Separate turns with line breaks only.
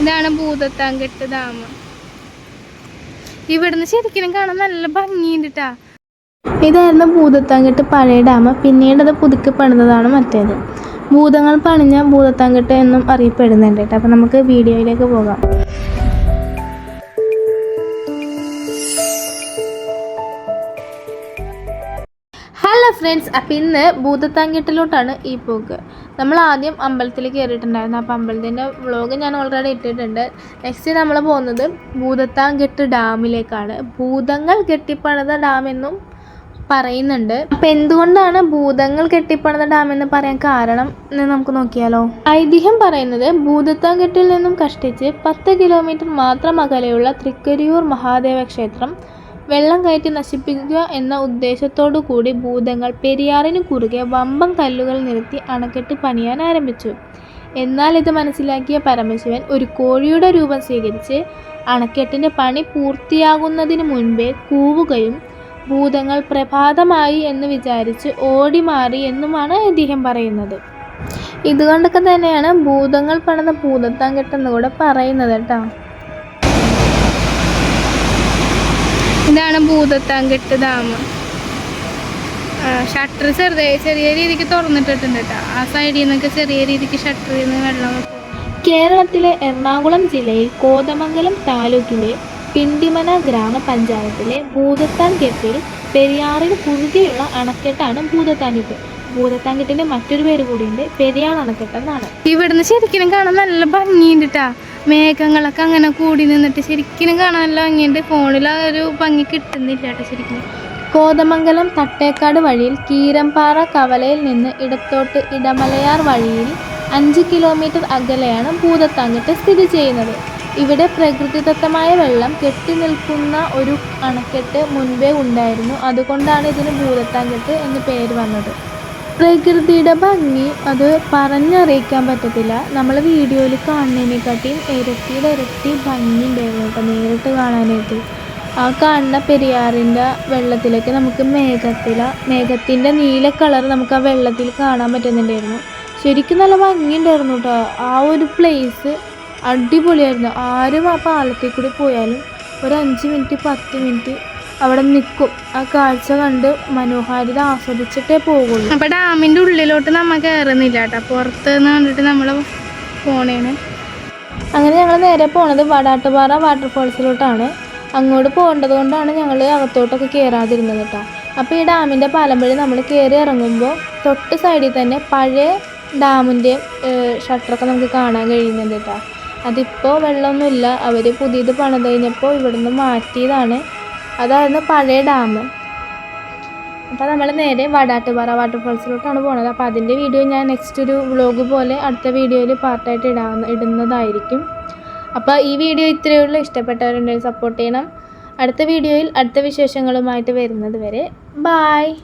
ഇതാണ് ഭൂതത്താങ്കെട്ട് ഡാം. ഇവിടുന്ന് ശരിക്കും കാണാൻ നല്ല ഭംഗിയുണ്ട് ഇതായിരുന്നു ഭൂതത്താങ്കെട്ട് പഴയ ഡാം. പിന്നീട് അത് പുതുക്കി പണിതതാണ് മറ്റേത്. ഭൂതങ്ങൾ പണിഞ്ഞ ഭൂതത്താങ്കെട്ട് എന്നും അറിയപ്പെടുന്നുണ്ട് കേട്ടോ അപ്പം നമുക്ക് വീഡിയോയിലേക്ക് പോകാം. ഫ്രണ്ട്സ് അപ്പം ഇന്ന് ഭൂതത്താങ്കെട്ടിലോട്ടാണ് ഈ പോക്ക്. നമ്മൾ ആദ്യം അമ്പലത്തിൽ കയറിയിട്ടുണ്ടായിരുന്നു അപ്പോൾ അമ്പലത്തിന്റെ വ്ളോഗ് ഞാൻ ഓൾറെഡി ഇട്ടിട്ടുണ്ട്. നെക്സ്റ്റ് നമ്മൾ പോകുന്നത് ഭൂതത്താങ്കെട്ട് ഡാമിലേക്കാണ്. ഭൂതങ്ങൾ കെട്ടിപ്പണിത ഡാമെന്നും പറയുന്നുണ്ട്. അപ്പം എന്തുകൊണ്ടാണ് ഭൂതങ്ങൾ കെട്ടിപ്പണിത ഡാം എന്ന് പറയാൻ കാരണം എന്ന് നമുക്ക് നോക്കിയാലോ? ഐതിഹ്യം പറയുന്നത് ഭൂതത്താങ്കെട്ടിൽ നിന്നും കഷ്ടിച്ച് പത്ത് കിലോമീറ്റർ മാത്രം അകലെയുള്ള തൃക്കരിയൂർ മഹാദേവ ക്ഷേത്രം വെള്ളം കയറ്റി നശിപ്പിക്കുക എന്ന ഉദ്ദേശത്തോടു കൂടി ഭൂതങ്ങൾ പെരിയാറിന് കുറുകെ വമ്പം കല്ലുകൾ നിരത്തി അണക്കെട്ട് പണിയാൻ ആരംഭിച്ചു. എന്നാൽ ഇത് മനസ്സിലാക്കിയ പരമശിവൻ ഒരു കോഴിയുടെ രൂപം സ്വീകരിച്ച് അണക്കെട്ടിന്റെ പണി പൂർത്തിയാകുന്നതിന് മുൻപേ കൂവുകയും ഭൂതങ്ങൾ പ്രഭാതമായി എന്ന് വിചാരിച്ച് ഓടി മാറി എന്നുമാണ് ഐതിഹ്യം പറയുന്നത്. ഇതുകൊണ്ടൊക്കെ തന്നെയാണ് ഭൂതങ്ങൾ പണിത ഭൂതത്താങ്കെട്ടെന്ന് കൂടെ പറയുന്നത് കേട്ടോ. ഇതാണ് ഭൂതത്താങ്കെട്ട് ഡാം ഷട്ടർ ചെറുതായി ചെറിയ രീതിക്ക് തുറന്നിട്ടിട്ടുണ്ട് കേട്ടോ ആ സൈഡിൽ നിന്നൊക്കെ ചെറിയ രീതിക്ക് ഷട്ടറിൽ നിന്ന് വെള്ളം കേരളത്തിലെ എറണാകുളം ജില്ലയിൽ കോതമംഗലം താലൂക്കിലെ പിണ്ടിമന ഗ്രാമപഞ്ചായത്തിലെ ഭൂതത്താൻ കെട്ടിൽ പെരിയാറിന് കുറുകെയുള്ള അണക്കെട്ടാണ് ഭൂതത്താൻ കെട്ട് ഭൂതത്താൻ കെട്ടിന്റെ മറ്റൊരു പേര് കൂടിയുണ്ട്. പെരിയാൾ അണക്കെട്ട് എന്നാണ് ഇവിടുന്ന് ശരിക്കും കാണാൻ നല്ല ഭംഗിയുണ്ടിട്ടാ. മേഘങ്ങളൊക്കെ അങ്ങനെ കൂടി നിന്നിട്ട് ശരിക്കും കാണാൻ നല്ല ഭംഗിയുണ്ട്. ഫോണിൽ ആ ഒരു ഭംഗി കിട്ടുന്നില്ല കേട്ടോ ശരിക്കും കോതമംഗലം തട്ടേക്കാട് വഴിയിൽ കീരമ്പാറ കവലയിൽ നിന്ന് ഇടത്തോട്ട് ഇടമലയാർ വഴിയിൽ അഞ്ച് കിലോമീറ്റർ അകലെയാണ് ഭൂതത്താങ്കെട്ട് സ്ഥിതി ചെയ്യുന്നത്. ഇവിടെ പ്രകൃതിദത്തമായ വെള്ളം കെട്ടി നിൽക്കുന്ന ഒരു അണക്കെട്ട് മുൻപേ ഉണ്ടായിരുന്നു. അതുകൊണ്ടാണ് ഇതിന് ഭൂതത്താങ്കെട്ട് എന്ന് പേര് വന്നത്. പ്രകൃതിയുടെ ഭംഗി അത് പറഞ്ഞറിയിക്കാൻ പറ്റത്തില്ല. നമ്മൾ വീഡിയോയിൽ കാണുന്നതിനെക്കാട്ടിയും ഇരട്ടിയുടെ ഇരട്ടി ഭംഗി ഉണ്ടായിരുന്നു കേട്ടോ നേരിട്ട് കാണാനായിട്ട്. ആ കാണുന്ന പെരിയാറിന്റെ വെള്ളത്തിലേക്ക് നമുക്ക് മേഘത്തില മേഘത്തിന്റെ നീല കളർ നമുക്ക് ആ വെള്ളത്തിൽ കാണാൻ പറ്റുന്നുണ്ടായിരുന്നു. ശരിക്കും നല്ല ഭംഗിയുണ്ടായിരുന്നു കേട്ടോ. ആ ഒരു പ്ലേസ് അടിപൊളിയായിരുന്നു. ആരും ആ പാലത്തിൽ കൂടി പോയാലും ഒരു അഞ്ച് മിനിറ്റ് പത്ത് മിനിറ്റ് അവിടെ നിൽക്കും. ആ കാഴ്ച കണ്ട് മനോഹാരിത ആസ്വദിച്ചിട്ടേ പോകുള്ളൂ. അപ്പൊ ഡാമിന്റെ ഉള്ളിലോട്ട് നമ്മ കയറുന്നില്ല കേട്ടോ. പുറത്ത് നിന്ന് കണ്ടിട്ട് നമ്മൾ പോണേണ്. അങ്ങനെ ഞങ്ങൾ നേരെ പോണത് വടാട്ടുപാറ വാട്ടർഫോൾസിലോട്ടാണ്. അങ്ങോട്ട് പോകേണ്ടത് കൊണ്ടാണ് ഞങ്ങൾ അകത്തോട്ടൊക്കെ കയറാതിരുന്നത് കേട്ടോ. അപ്പോൾ ഈ ഡാമിന്റെ പാലം വഴി നമ്മൾ കയറി ഇറങ്ങുമ്പോൾ തൊട്ട് സൈഡിൽ തന്നെ പഴയ ഡാമിന്റെ ഷട്ടറൊക്കെ നമുക്ക് കാണാൻ കഴിയുന്നുണ്ട് കേട്ടോ. അതിപ്പോൾ വെള്ളമൊന്നുമില്ല. അവർ പുതിയത് പണിത് കഴിഞ്ഞപ്പോൾ ഇവിടുന്ന് മാറ്റിയതാണ്. അതായിരുന്നു പഴയ ഡാം. അപ്പോൾ നമ്മൾ നേരെ വടാട്ടുപാറ വാട്ടർഫോൾസിലോട്ടാണ് പോകുന്നത് അപ്പോൾ അതിന്റെ വീഡിയോ ഞാൻ നെക്സ്റ്റ് ഒരു വ്ളോഗ് പോലെ അടുത്ത വീഡിയോയിൽ പാർട്ടായിട്ട് ഇടാവുന്ന ഇടുന്നതായിരിക്കും. അപ്പോൾ ഈ വീഡിയോ ഇത്രയേ ഉള്ളൂ. ഇഷ്ടപ്പെട്ടവരുണ്ടെങ്കിൽ സപ്പോർട്ട് ചെയ്യണം. അടുത്ത വീഡിയോയിൽ അടുത്ത വിശേഷങ്ങളുമായിട്ട് വരുന്നത് വരെ ബായ്